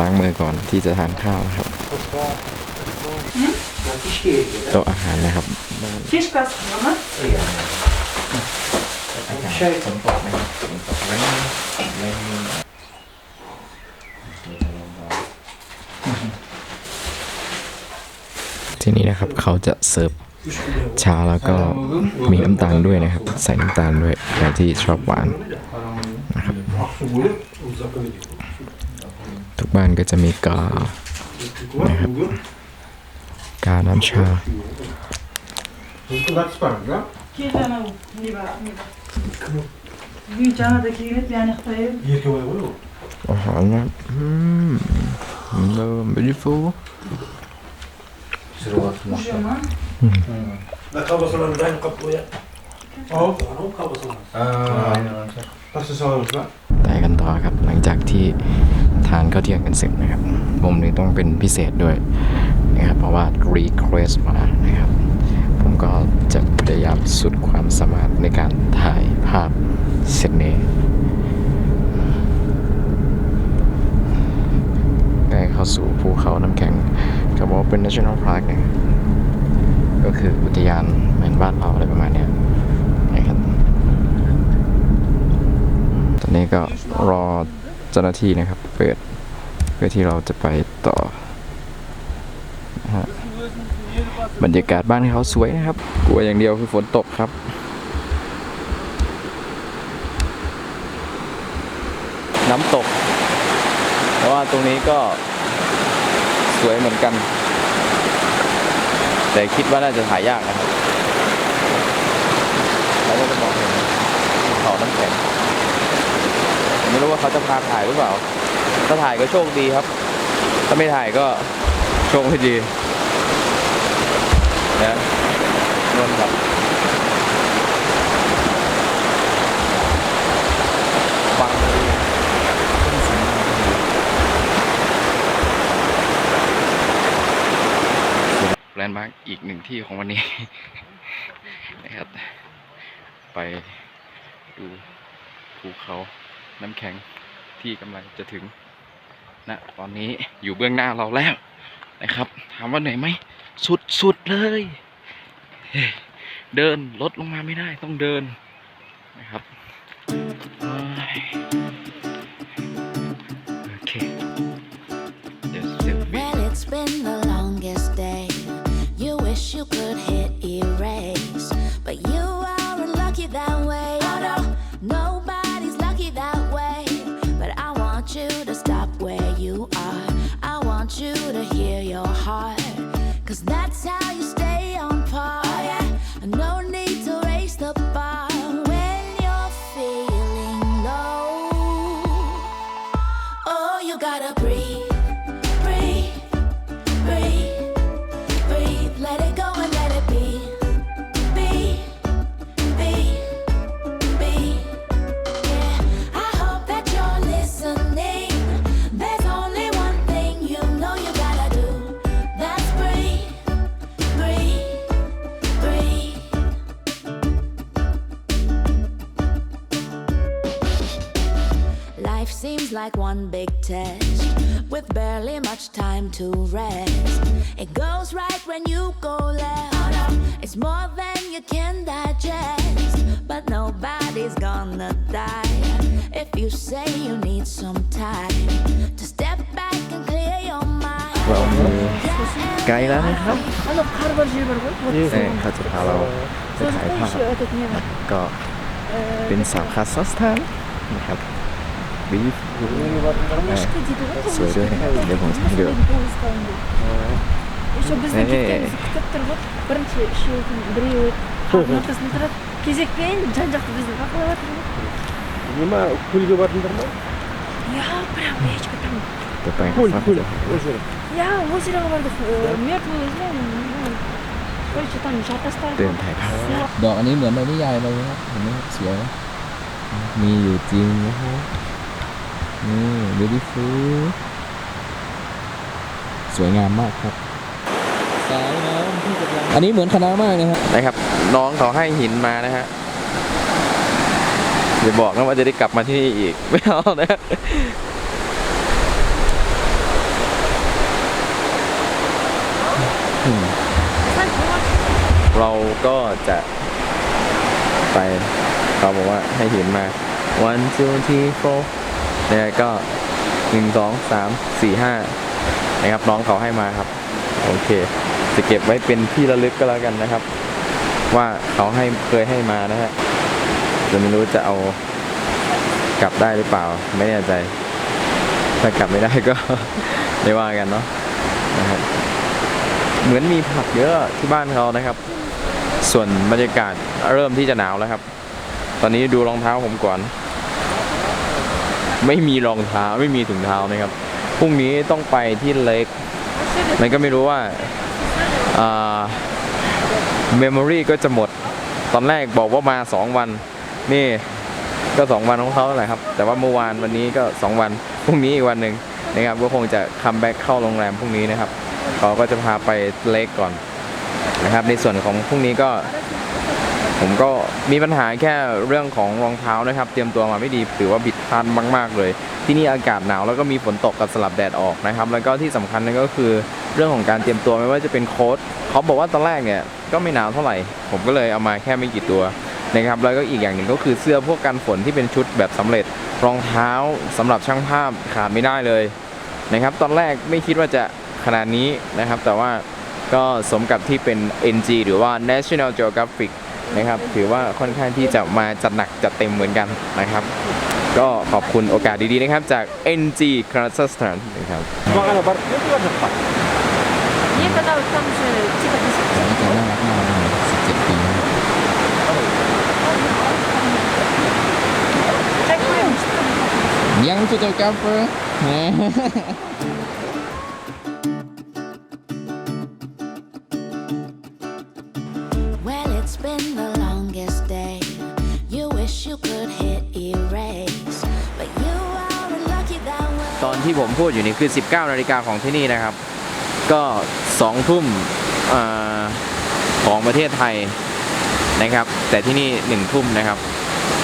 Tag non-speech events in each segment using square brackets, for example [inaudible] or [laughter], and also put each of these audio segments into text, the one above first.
ล้างมือก่อนที่จะทานข้าวครับโต๊ะอาหารนะครับฟิชกัสมใช่ฝมฝนตกแล้ที่นี่นะครับเขาจะเสิร์ฟชาแล้วก็มีน้ำตาลด้วยนะครับ ใส่น้ำตาลด้วยใครที่ชอบหวานนะครับ ทุกบ้านก็จะมีกานะครับกาน้ำชาอาหารนะอืมเริ่ม beautiful แเด็กเรากับปุ้ยอ๋อเไกันต่อครับหลังจากที่านข้าวเที่ยงกันเสร็จนะครับ มุมนี้ต้องเป็นพิเศษด้วยนะครับ เพราะว่า request มานะครับ ผมก็จะพยายามสุดความสามารถในการถ่ายภาพเซนี้ใกล้เข้าสู่ภูเขาน้ำแข็งเขาบอกว่าเป็น national park เนี่ยก็คืออุทยานเหมือนบ้านเราอะไรประมาณเนี้ยนะครับ ตอนนี้ก็รอ เจ้าหน้าที่นะครับ เปิดเพื่อที่เราจะไปต่อ บรรยากาศบ้านเขาสวยนะครับ กลัวอย่างเดียวคือฝนตกครับน้ำตกเพราะว่าตรงนี้ก็สวยเหมือนกัน แต่คิดว่าน่าจะถ่ายยากนะครับ แล้วก็จะมองเห็นเขาน้ำแข็ง ไม่รู้ว่าเขาจะพาถ่ายหรือเปล่า ถ้าถ่ายก็โชคดีครับ ถ้าไม่ถ่ายก็โชคไม่ดีนะนนครับฟังแลนด์มาร์กอีกหนึ่งที่ของวันนี้ นะครับ ไปดูภูเขา น้ำแข็งที่กำลังจะถึงนะตอนนี้อยู่เบื้องหน้าเราแล้วนะครับ ถามว่าเหนื่อยไหมสุดๆเลยเลย เดินลดลงมาไม่ได้ต้องเดินนะครับ like one big test with barely much time to rest. It goes right when you go left. It's more than you can digest, but nobody's gonna die if you say you need some time to step back and clear your mind. 가이라는 한 카르반 실버고 네, 가서 바로 제 บีฟ Мышка дейді ғой. สวยด้วยนะครับเดี๋ยวผมจะให้ดู Еще біздің Э. кеткенімізді күтіп тұр ғой. Бірінші үшеудің біреуі қардың ортасында тұрады. Кезекпен жан жақты бізді бақылап жатыр ғой. нема көлге бардыңдар ма Я прям речка там. เดี๋ยวไป көл ครับ көл озеро Я озероға бардық. Мертвый озеро. ну, Короче, там жартастар เดิน бар. ถ่ายภาพ Су ดอกอันนี้เหมือนในนิยายเลยนะครับเห็นไหมสวยนะมีอยู่จริงนะครับ นี่วิดีฟูสวยงามมากครับสายน้ำที่กำลังอันนี้เหมือนคณะมากนะครับนะครับ น้องเขาให้หินมานะฮะอย่าบอกนะว่าจะได้กลับมาที่นี่อีก ไม่เอานะเราก็จะไปเขาบอกว่าให้หินมา one two three four เนี่ยก็หนึ่งสองสามสี่ห้านะครับน้องเขาให้มาครับ โอเค จะเก็บไว้เป็นที่ระลึกก็แล้วกันนะครับ ว่าเขาให้เคยให้มานะฮะจะไม่รู้จะเอากลับได้หรือเปล่า ไม่แน่ใจ ถ้ากลับไม่ได้ก็ไม่ว่ากันเนาะนะครับเหมือนมีผักเยอะที่บ้านเขานะครับ ส่วนบรรยากาศเริ่มที่จะหนาวแล้วครับ ตอนนี้ดูรองเท้าผมก่อน ไม่มีรองเท้าไม่มีถุงเท้านะครับพรุ่งนี้ต้องไปที่เล็กมันก็ไม่รู้ว่าอ่าเมมโมรีก็จะหมดตอนแรกบอกว่ามา 2 วัน นี่ก็ 2 วันของเขาแหละครับ แต่ว่าเมื่อวานวันนี้ก็ 2 วันพรุ่งนี้อีกวันหนึ่งนะครับก็คงจะคัมแบ็กเข้าโรงแรมพรุ่งนี้นะครับเขาก็จะพาไปเล็กก่อนนะครับ ในส่วนของพรุ่งนี้ก็ ผมก็มีปัญหาแค่เรื่องของรองเท้านะครับ เตรียมตัวมาไม่ดีถือว่าบิดพลาดมาก ๆ เลย ที่นี่อากาศหนาวแล้วก็มีฝนตกกับสลับแดดออกนะครับ แล้วก็ที่สำคัญนั่นก็คือเรื่องของการเตรียมตัวไม่ว่าจะเป็นโค้ทเขาบอกว่าตอนแรกเนี่ยก็ไม่หนาวเท่าไหร่ ผมก็เลยเอามาแค่ไม่กี่ตัวนะครับแล้วก็อีกอย่างหนึ่งก็คือเสื้อพวกกันฝนที่เป็นชุดแบบสำเร็จรองเท้าสำหรับช่างภาพขาดไม่ได้เลยนะครับ ตอนแรกไม่คิดว่าจะขนาดนี้นะครับ แต่ว่าก็สมกับที่เป็น NG หรือว่า National Geographic นะครับ ถือว่าค่อนข้างที่จะมาจัดหนักจัดเต็มเหมือนกันนะครับ ก็ขอบคุณโอกาสดีๆนะครับ จาก NG k a z a k h s t a n นะครับ Nie padał tam, że ci tak jest. สนิทกันน่าระกมากสิบเจ็ดปี Czekaj, ยังจะเจอกับเฟอร์ ตอนที่ผมพูดอยู่นี่คือ 19นาฬิกาของที่นี่นะครับ ก็2ทุ่มอ่าของประเทศไทยนะครับ แต่ที่นี่1ทุ่มนะครับ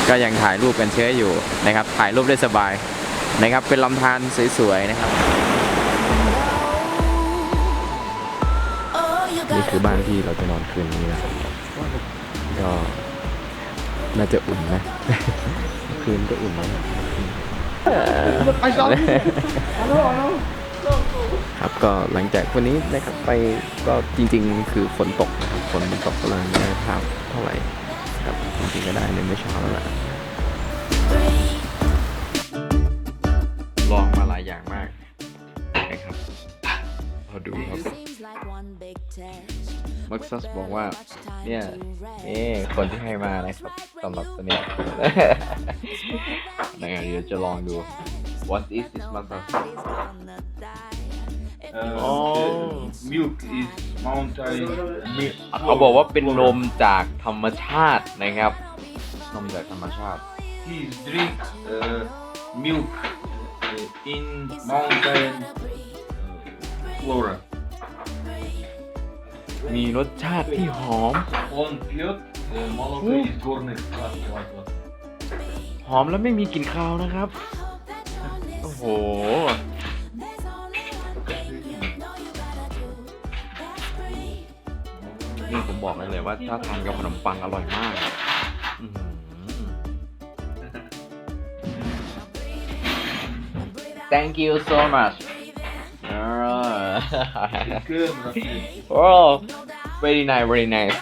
ก็ยังถ่ายรูปกันเชื้ออยู่นะครับ ถ่ายรูปได้สบายนะครับ เป็นลำธารสวยๆนะครับนี่คือบ้านที่เราจะนอนคืนนี้นะครับก็น่าจะอุ่นนะ คืนก็อุ่นนะ ครับก็หลังจากวันนี้นะครับไปก็จริง ๆ คือฝนตกนะครับฝนตกก็เลยไม่ได้ภาพเท่าไหร่ครับจริงๆก็ได้ในเมื่อเช้าแล้วแหละ free. ลองมาหลายอย่างมากนะครับเราดูครับ มักซัสบอกว่า เนี่ยนี่คนที่ให้มานะครับสำหรับตัวเนี้ยนะครับเดี๋ยวจะลองดู What is this มักซัส Uh, Oh. Milk is mountain milk. เขาบอกว่าเป็นนมจากธรรมชาตินะครับนมจากธรรมชาติ He drink uh, milk uh, in mountain uh, flora. มีรสชาติที่หอม Он пьет uh, молоко из горных трав. Вот, вот. หอมแล้วไม่มีกลิ่นคาวนะครับ โอ้โห นี่ผมบอกได้เลยว่าถ้าทานกับขนมปังอร่อยมากอื้อหือ Thank you so much อ่า [laughs] good, Bro, very nice, very nice.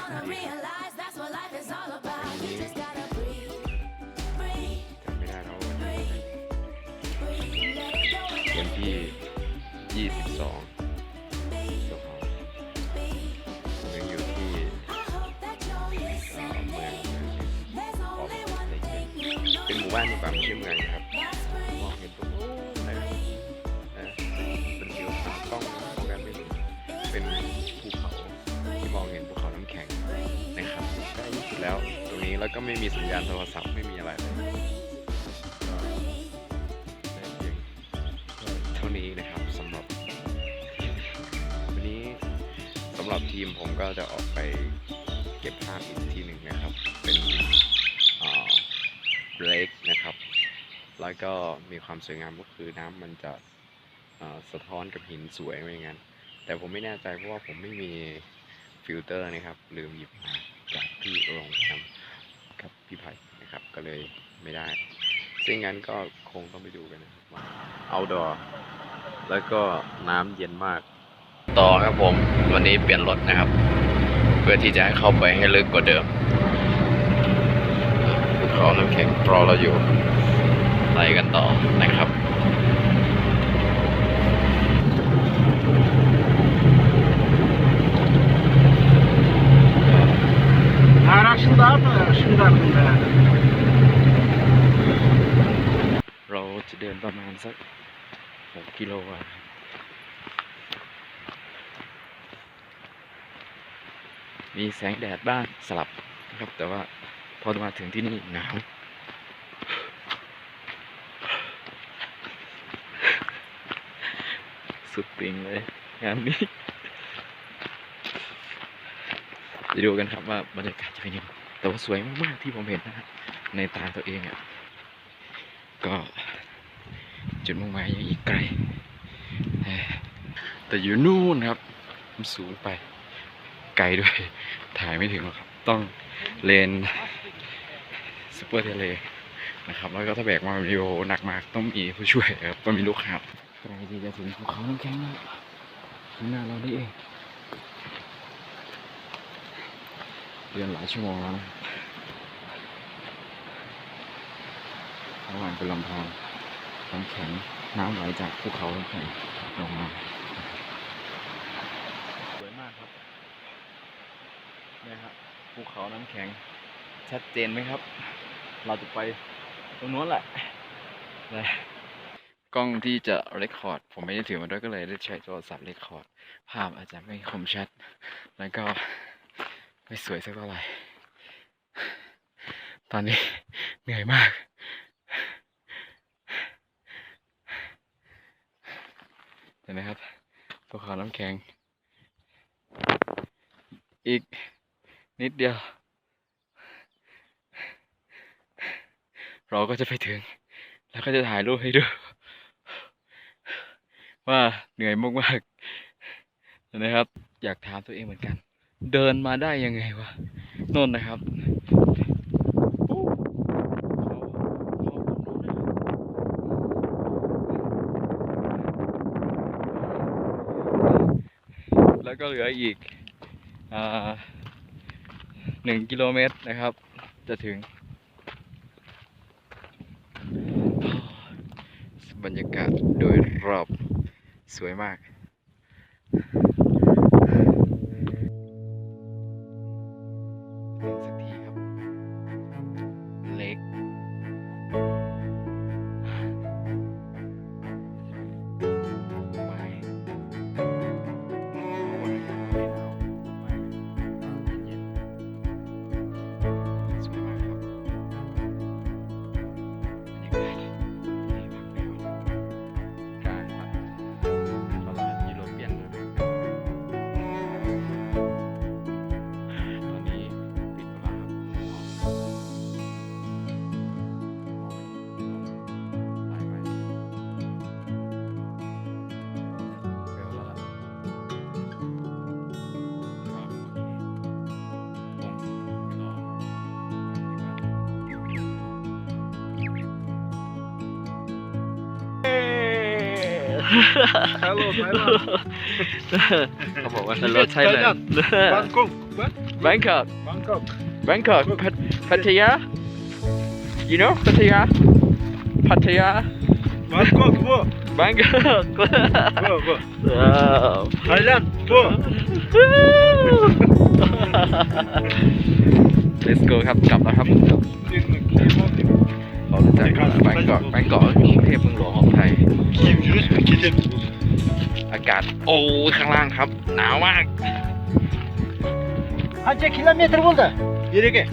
แล้วก็ไม่มีสัญญาณโทรศัพท์ไม่มีอะไรเลยเท่านี้นะครับสำหรับ วันนี้สำหรับทีมผมก็จะออกไปเก็บภาพอีกทีหนึ่งนะครับ เป็นเบรกนะครับ แล้วก็มีความสวยงามก็คือน้ำมันจะสะท้อนกับหินสวยไม่งั้น แต่ผมไม่แน่ใจเพราะว่าผมไม่มีฟฟิลเตอร์นะครับ ลืมหยิบมาจากที่โรงแรม ครับพี่ไผ่นะครับ ก็เลยไม่ได้ ซึ่งงั้นก็คงต้องไปดูกันนะเอาดอแล้วก็น้ำเย็นมาก ต่อครับผมวันนี้เปลี่ยนรถนะครับ เพื่อที่จะให้เข้าไปให้ลึกกว่าเดิมภูเขาน้ำแข็งรอเราอยู่ไปกันต่อนะครับ เราจะเดินประมาณสักหกกิโลอะครับมีแสงแดดบ้างสลับนะครับ แต่ว่าพอมาถึงที่นี่หนาวสุดปิงเลยงานนี้จะดูกันครับว่าบรรยากาศจะเป็นยังไง แต่ว่าสวยมากๆที่ผมเห็นนะครับในตาตัวเองอะก็จุดมุ่งหมายยังอีกไกล แต่อยู่นู่นครับมันสูงไปไกลด้วย ถ่ายไม่ถึงหรอกครับ ต้องเลนซูเปอร์เทเลนะครับ แล้วก็ถ้าแบกมาวิดีโอหนักมากต้องมีผู้ช่วยครับต้องมีลูกค้าใกล้ที่จะถึงภูเขาน้ำแข็งแล้วข้างหน้าเรานี่เอง เดินหลายชั่วโมงแล้วนะระหว่างเป็นลำธารน้ำแข็งน้ำไหลจากภูเขาน้ำแข็งลงมาสวยมากครับนี่ครับภูเขาน้ำแข็งชัดเจนไหมครับ เราจะไปตรงนู้นแหละนะกล้องที่จะเรคคอร์ด ผมไม่ได้ถือมาด้วยก็เลยได้ใช้โทรศัพท์เรคคอร์ด ภาพอาจจะไม่คมชัด แล้วก็ ไม่สวยสักเท่าไหร่ ตอนนี้เหนื่อยมาก เห็นไหมครับภูเขาน้ำแข็ง อีกนิดเดียว เราก็จะไปถึง แล้วก็จะถ่ายรูปให้ดู ว่าเหนื่อยมากๆนะครับ อยากถามตัวเองเหมือนกัน เดินมาได้ยังไงวะโน่นนะครับแล้วก็เหลืออีกหนึ่งกิโลเมตรนะครับ จะถึง บรรยากาศโดยรอบสวยมาก Hello, Thailand. เขาบอกว่า Hello Thailand Bangkok. What? Bangkok Bangkok. Bangkok Pat Pattaya you know Pattaya Pattaya Bangkok bu. Bangkok Bu bu. wow Thailand bu. Let's go ครับ กลับแล้วครับ เรารู้จักแบงกอกแบงกอกกรุงเทพเมืองหลวงของไทย อากาศโอ้ข้างล่างครับ หนาวมาก Kaç kilometre buldu? Geri gel.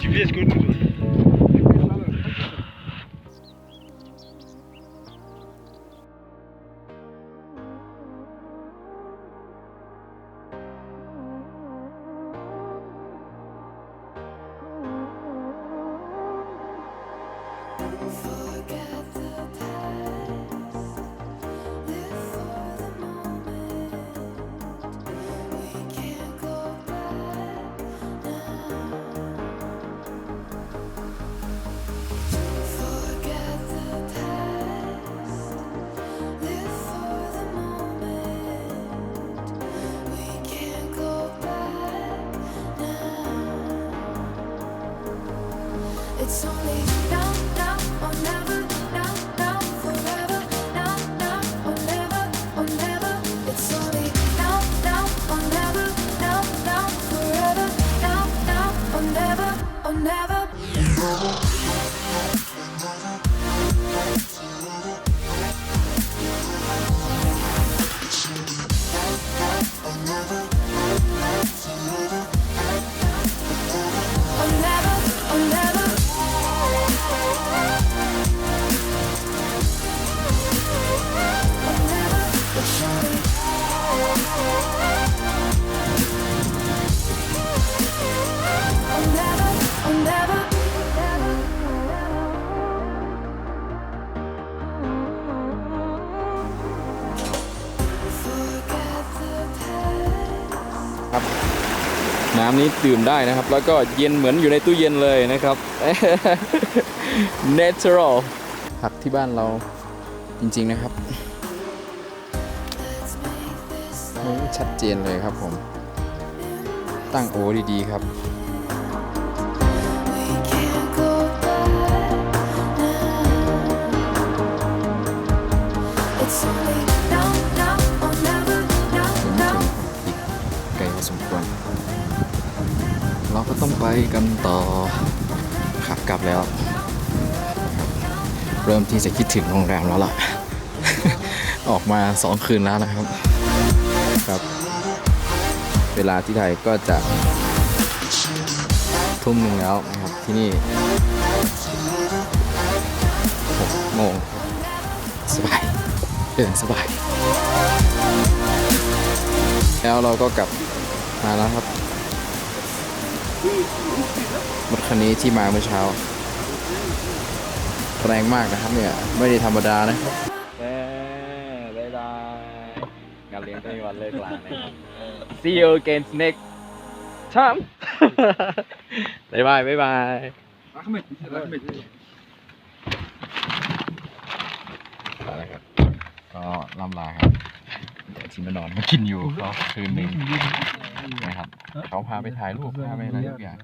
GPS gördün น้ำนี้ดื่มได้นะครับ แล้วก็เย็นเหมือนอยู่ในตู้เย็นเลยนะครับ natural ผักที่บ้านเราจริงๆนะครับ ชัดเจนเลยครับผม ตั้งโอดีๆครับ เราก็ต้องไปกันต่อขับกลับแล้ว เริ่มที่จะคิดถึงโรงแรมแล้วล่ะ ออกมาสองคืนแล้วนะครับ ครับ เวลาที่ไทยก็จะทุ่มหนึ่งแล้วนะครับที่นี่หกโมงสบาย เดินสบาย แล้วเราก็กลับมาแล้วครับ รถคันนี้ที่มาเมื่อเช้า แรงมากนะครับเนี่ย ไม่ได้ธรรมดานะครับแบ๊ายบายงานเลี้ยงก็มีวันเลิกลานะครับ See you again next time บ๊ายบายบ๊ายบายเอาละครับก็ล่ำลาครับ แต่ชินนอนกินอยู่เขาคืนนึ่งนะครับเขาพาไปถ่ายรูปพาไปอะไรทุกอย่าง